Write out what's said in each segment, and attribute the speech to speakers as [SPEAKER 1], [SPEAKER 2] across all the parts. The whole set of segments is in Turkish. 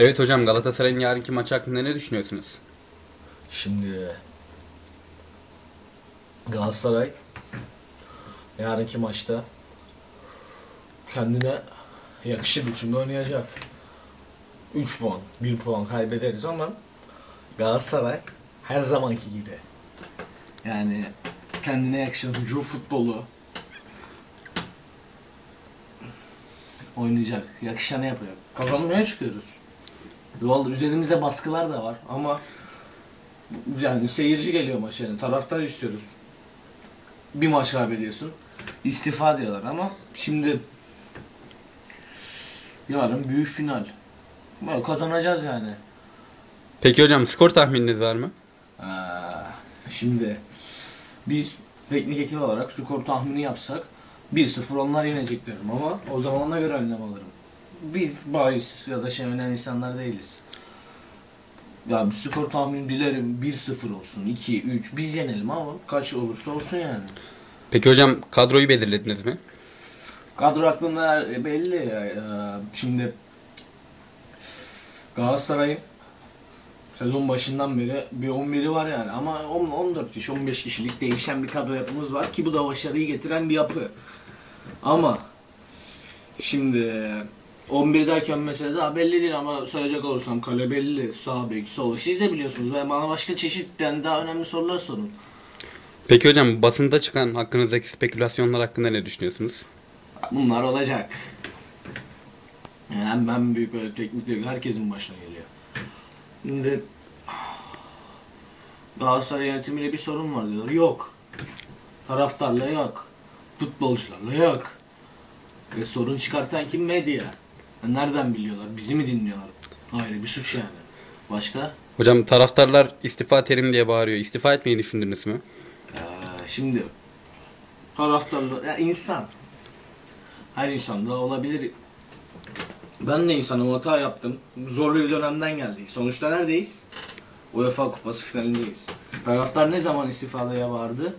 [SPEAKER 1] Evet hocam Galatasaray'ın yarınki maç hakkında ne düşünüyorsunuz?
[SPEAKER 2] Şimdi Galatasaray yarınki maçta kendine yakışır biçimde oynayacak. 3 puan, 1 puan kaybederiz ama Galatasaray her zamanki gibi yani kendine yakışır hücum futbolu oynayacak. Yakışanı yapacak. Kazanmaya çıkıyoruz. Vallahi üzerimizde baskılar da var ama yani seyirci geliyor maça yani taraftar istiyoruz. Bir maç kaybediyorsun. İstifa diyorlar ama şimdi yarın büyük final. Böyle kazanacağız yani.
[SPEAKER 1] Peki hocam skor tahmininiz var mı?
[SPEAKER 2] Aa, şimdi biz teknik ekip olarak skor tahmini yapsak 1-0 onlar yenecek diyorum ama o zaman ona göre önlem alırım. Biz bahis ya da şey önemli insanlar değiliz. Ya bir skor tahmini dilerim 1-0 olsun, 2-3 biz yenelim ama kaç olursa olsun yani.
[SPEAKER 1] Peki hocam kadroyu belirlediniz mi?
[SPEAKER 2] Kadro aklında belli. Ee, Şimdi Galatasaray'ın sezon başından beri bir 11'i var yani ama 10 14 kişi 15 kişilik değişen bir kadro yapımız var ki bu da başarıyı getiren bir yapı. Ama şimdi 11 derken mesela daha belli değil ama sayacak olursam kale belli, sağ bek, sol bek. Siz de biliyorsunuz ve bana başka çeşitten daha önemli sorular sorun.
[SPEAKER 1] Peki hocam basında çıkan hakkınızdaki spekülasyonlar hakkında ne düşünüyorsunuz?
[SPEAKER 2] Bunlar olacak. Yani ben büyük böyle teknik direktör herkesin başına geliyor. Şimdi Galatasaray yönetimiyle bir sorun var diyorlar. Yok. Taraftarla yok. Futbolcularla yok. Ve sorun çıkartan kim? Medya. Ya Nereden biliyorlar? Bizi mi dinliyorlar? Ayrı bir suç yani. Başka?
[SPEAKER 1] Hocam taraftarlar istifa terim diye bağırıyor. İstifa etmeyi düşündünüz mü?
[SPEAKER 2] Ee, şimdi taraftarla ya insan her insanda olabilir. Ben de insanım hata yaptım. Zorlu bir dönemden geldik. Sonuçta neredeyiz? UEFA Kupası finalindeyiz. Taraftar ne zaman istifadaya vardı?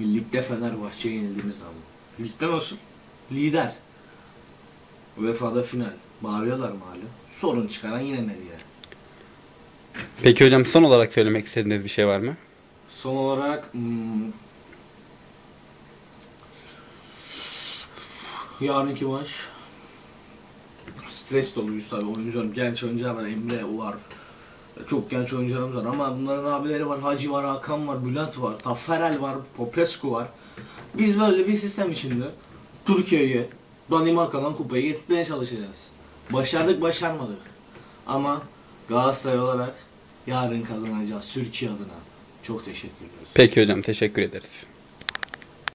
[SPEAKER 2] Ligde Fenerbahçe'ye yenildiğimiz zaman. Ligde nasıl? Lider. UEFA'da final. Bağırıyorlar malum. Sorun çıkaran yine medya.
[SPEAKER 1] Peki hocam son olarak söylemek istediğiniz bir şey var mı?
[SPEAKER 2] Son olarak hmm, yarınki maç stres doluyuz tabii oyuncularım genç oyuncular var Emre var çok genç oyuncularımız var ama bunların abileri var Hacı var Hakan var Bülent var Tafferel var Popescu var biz böyle bir sistem içinde Türkiye'yi Danimarka'dan kupayı getirmeye çalışacağız. Başardık başarmadık. Ama Galatasaray olarak yarın kazanacağız Türkiye adına. Çok teşekkür ederim
[SPEAKER 1] Peki hocam teşekkür ederiz.